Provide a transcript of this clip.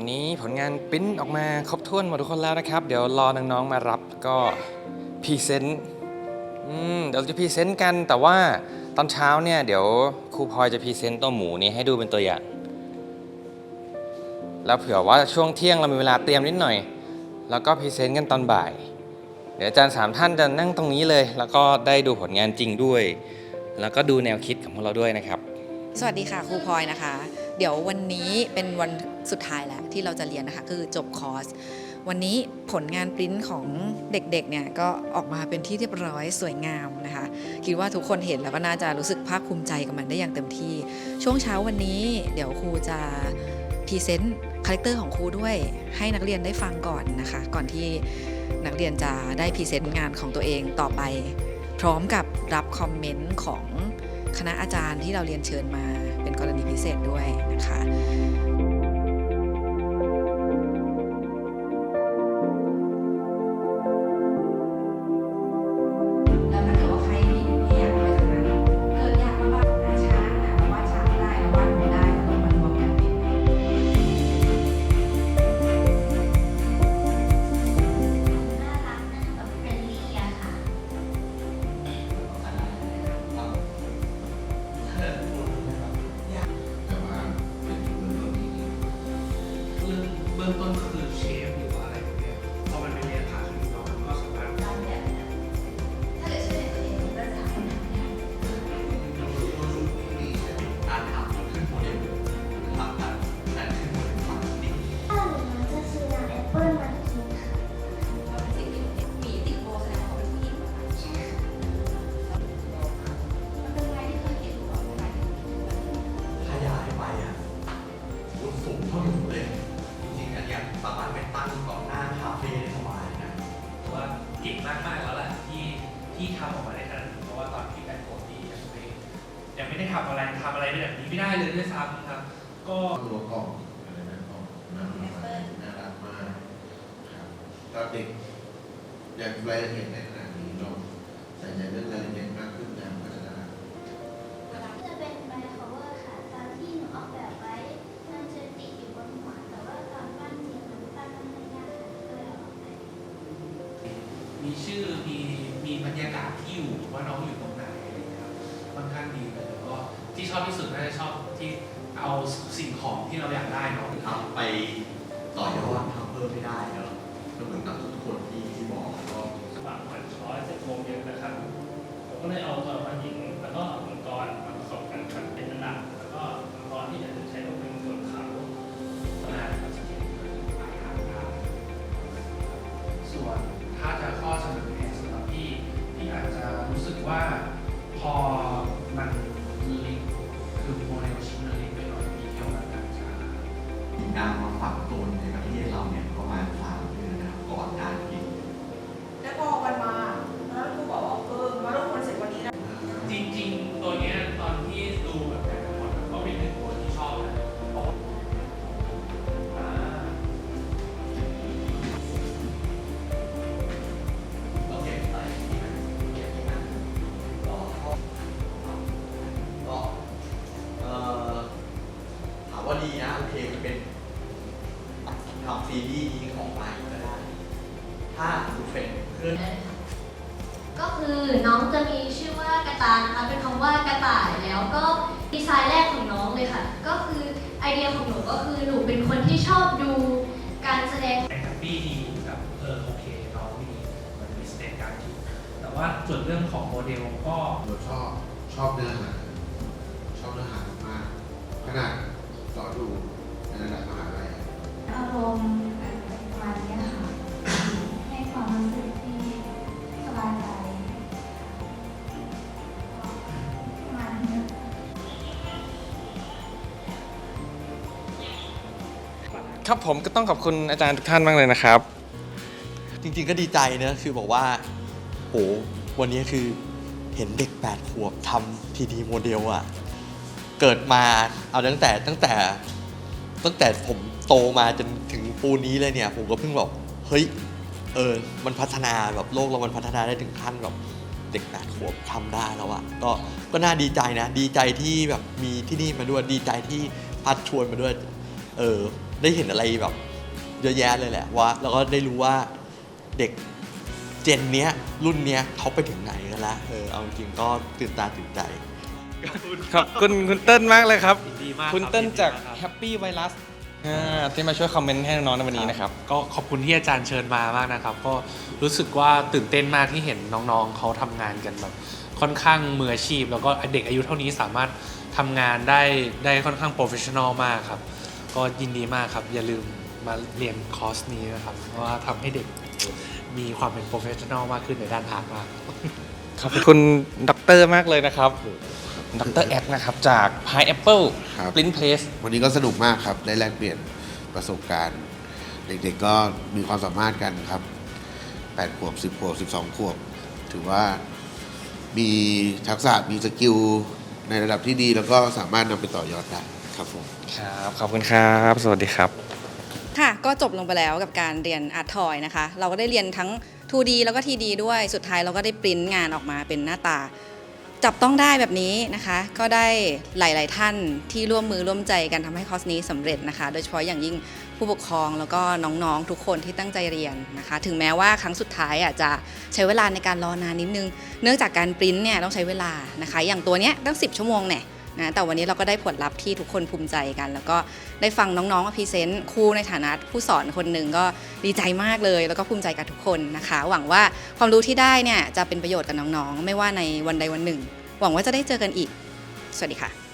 อนนี้ผลงานปิ้นออกมาครบถ้วนหมดทุกคนแล้วนะครับ เดี๋ยวรอน้องๆมารับก็พรีเซนต์อืมเดี๋ยวจะพรีเซนต์กัน แต่ว่าตอนเช้าเนี่ยเดี๋ยวครูพลอยจะพรีเซนต์ตัวหมูนี้ให้ดูเป็นตัวอย่าง แล้วเผื่อว่าช่วงเที่ยงเรามีเวลาเตรียมนิดหน่อย แล้วก็พรีเซนต์กันตอนบ่าย เดี๋ยวอาจารย์สามท่านจะนั่งตรงนี้เลย แล้วก็ได้ดูผลงานจริงด้วย แล้วก็ดูแนวคิดของพวกเราด้วยนะครับ สวัสดีค่ะครูพลอยนะคะ เดี๋ยววันนี้เป็นวันสุดท้ายแล้วที่เราจะเรียนนะคะคือจบคอร์สวันนี้ผลงานปริ้นของเด็กๆเนี่ยก็ออกมาเป็นที่เรียบร้อยสวยงามนะคะคิดว่าทุกคนเห็นแล้วก็น่าจะรู้สึกภาคภูมิใจกับมันได้อย่างเต็มที่ ช่วงเช้าวันนี้เดี๋ยวครูจะพรีเซนต์คาแรคเตอร์ของครูด้วย ให้นักเรียนได้ฟังก่อนนะคะ ก่อนที่นักเรียนจะได้พรีเซนต์งานของตัวเองต่อไป พร้อมกับรับคอมเมนต์ของคณะอาจารย์ที่เราเรียนเชิญมา เป็นกรณีพิเศษด้วยนะคะ ต้น ที่ทำออกมาได้ขนาดนี้เพราะว่าตอนที่แบงโกดียังไม่ยังไม่ได้ทำอะไรทำอะไรแบบนี้ไม่ได้เลยด้วยซ้ำครับก็ตัวกล่องอะไรนะกล่องน่ารักน่ารักมากครับก็เด็กอยากรายละเอียดในขนาดนี้เราใส่ใจเรื่องรายละเอียดมากขึ้นอย่างก็จะน่ารักจะเป็นใบ cover ค่ะตอนที่หนูออกแบบไว้มันจะติดอยู่บนหัวแต่ว่าตอนปั้นจริงมันปั้นไม่ยากค่ะก็เลยออกไปมีชื่อมี มีบรรยากาศที่อยู่ว่าน้องอยู่ตรงไหนอะไรอย่างเงี้ยครับค่อนข้างดีเลยแล้วก็ที่ชอบที่สุดน่าจะชอบที่เอาสิ่งของที่เราอยากได้เนาะทำไปต่อยอดทำเพิ่มไม่ได้เนอะก็เหมือนกับทุกคนที่ที่บอกก็ปากมันช้อยเจ็ดโมงเย็นนะครับผมก็เลยเอาตัวละครหญิงแล้วก็ คือน้องจะมีชื่อว่ากระตายนะคะเป็นคำว่ากระต่ายแล้วก็ดีไซน์แรกของน้องเลยค่ะ ก็คือไอเดียของหนูก็คือหนูเป็นคนที่ชอบดูการแสดง แฮปปี้ดีแบบเออโอเคน้องมีเหมือนมีสเตตการคิดแต่ว่าส่วนเรื่องของโมเดลก็เราชอบชอบเนื้อหาชอบเนื้อหามากขนาดสอนดูในระดับ ครับผมก็ต้องขอบคุณอาจารย์ทุกท่านมากเลยนะครับ จริงๆก็ดีใจเนอะคือบอกว่าโหวันนี้คือเห็นเด็ก 8 ขวบทำทีดีโมเดลอะเกิดมาเอาตั้งแต่ตั้งแต่ตั้งแต่ผมโตมาจนถึงปูนี้เลยเนี่ย ผมก็เพิ่งบอกเฮ้ยเออมันพัฒนาแบบโลกเรามันพัฒนาได้ถึงขั้นแบบเด็ก8ขวบทำได้แล้วอะก็ก็น่าดีใจนะ ดีใจที่แบบมีที่นี่มาด้วยดีใจที่พัดชวนมาด้วย เออ ได้เห็นอะไรแบบเยอะแยะเลยแหละว่าแล้วก็ได้รู้ว่าเด็กเจนเนี้ยรุ่นเนี้ยเขาไปถึงไหนกันละเออเอาจริงๆก็ตื่นตาตื่นใจ ขอบคุณคุณเติ้ลมากเลยครับ ยินดีมากคุณรับเติ้ลยินดีจากมครับ Happy Virus อ่าที่มาช่วยคอมเมนต์ให้น้องๆในวันนี้นะครับ ก็ขอบคุณที่อาจารย์เชิญมามากนะครับ ก็รู้สึกว่าตื่นเต้นมากที่เห็นน้องๆเขาทำงานกันแบบค่อนข้างมืออาชีพ แล้วก็เด็กอายุเท่านี้สามารถทำงานได้ได้ค่อนข้างโปรเฟชชั่นอลมากครับ ก็ยินดีมากครับ อย่าลืมมาเรียนคอร์สนี้นะครับ เพราะว่าทำให้เด็กมีความเป็นโปรเฟชชั่นอลมากขึ้นในด้านอาร์ตมาก ขอบคุณด็อกเตอร์มากเลยนะครับด็อกเตอร์แอดนะครับ จาก Pineapple ครับ Print Place วันนี้ก็สนุกมากครับ ได้แลกเปลี่ยนประสบการณ์ เด็กๆก็มีความสามารถกันครับ8ขวบ 10ขวบ 12 ขวบ ถือว่ามีทักษะมีสกิลในระดับที่ดี แล้วก็สามารถนำไปต่อยอดได้ ครับผม ครับขอบคุณครับ สวัสดีครับ ค่ะ ก็จบลงไปแล้วกับการเรียนอาร์ตทอยนะคะ เราก็ได้เรียนทั้ง 2D แล้วก็ 3D ด้วย สุดท้ายเราก็ได้ปริ้นงานออกมาเป็นหน้าตา จับต้องได้แบบนี้นะคะ ก็ได้หลาย ๆ ท่านที่ร่วมมือร่วมใจกันทำให้คอร์สนี้สำเร็จนะคะ โดยเฉพาะอย่างยิ่งผู้ปกครองแล้วก็น้อง ๆ ทุกคนที่ตั้งใจเรียนนะคะ ถึงแม้ว่าครั้งสุดท้ายอะจะใช้เวลาในการรอนานนิดนึง เนื่องจากการปริ้นเนี่ยต้องใช้เวลานะคะ อย่างตัวเนี้ยตั้ง 10 ชั่วโมงเนี่ย นะแต่วันนี้เราก็ได้ผลลัพธ์ที่ทุกคนภูมิใจกัน แล้วก็ได้ฟังน้องๆมาพรีเซนต์ครูในฐานะผู้สอนคนหนึ่งก็ดีใจมากเลย แล้วก็ภูมิใจกับทุกคนนะคะ หวังว่าความรู้ที่ได้เนี่ยจะเป็นประโยชน์กับน้องๆ ไม่ว่าในวันใดวันหนึ่ง หวังว่าจะได้เจอกันอีก สวัสดีค่ะ